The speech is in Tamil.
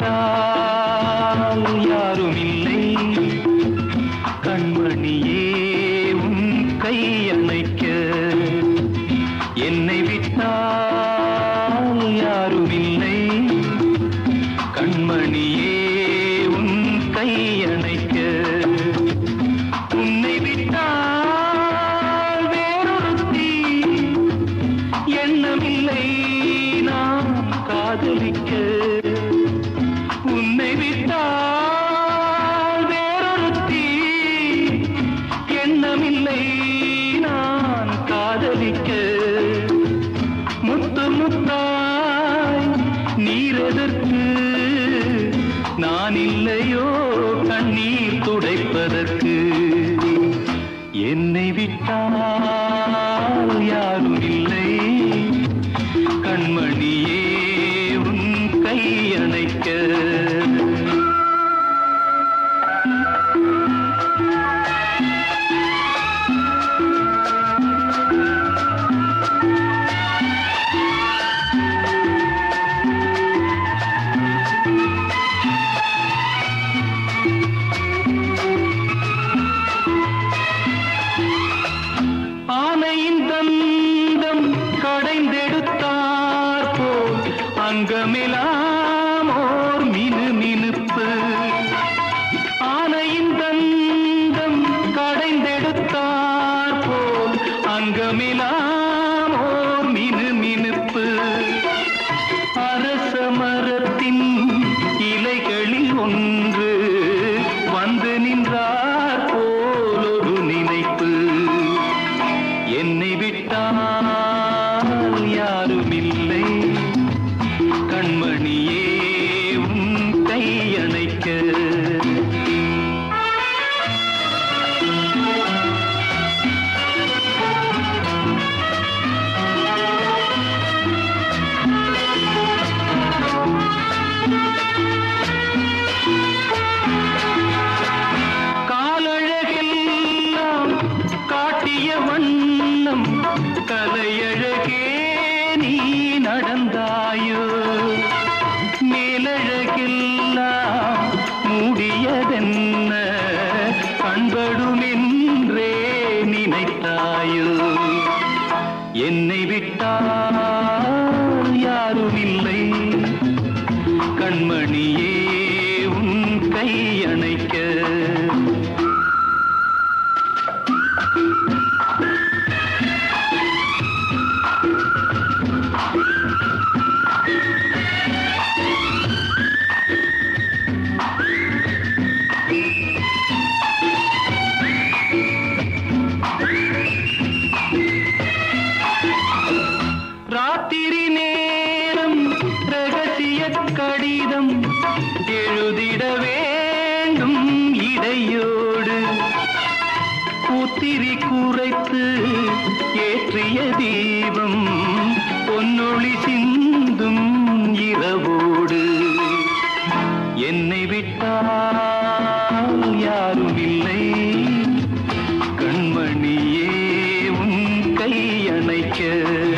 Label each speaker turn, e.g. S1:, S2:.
S1: கேட்டால் யாரும் இல்லை கண்மணியே உன் கை அணைக்க. என்னை விட்டால் யாரும் இல்லை கண்மணியே உன் கை அணைக்க. உன்னை விட்டால் வேறொருத்தி. எண்ணமில்லை நான் காதலிக்க. நான் இல்லையோ கண்ணீர் துடைப்பதற்கு. என்னை விட்டால் யாரும் இல்லை. கண்மணியே உன் கை போல் ஓர் மினு மினுப்பு. ஆனையின் தந்தம் கடைந்தெடுத்தார் போல் அங்கமெல்லாம் ஓர் மினு மினுப்பு. அரச மரத்தின் இலைகளில் ஒன்று நடந்தாயோ? மேலழகெல்லாம் மூடியதென்ன? கண்படுமென்றே நினைத்தாயோ? என்னை விட்டால் கடிதம் எழுதிட வேண்டும் இடையோடு. புத்திரி குறைத்து ஏற்றிய தீபம் பொன்னொழி சிந்தும் இரவோடு. என்னை விட்டால் யாரும் இல்லை. கண்மணியே உன் கையணைக்க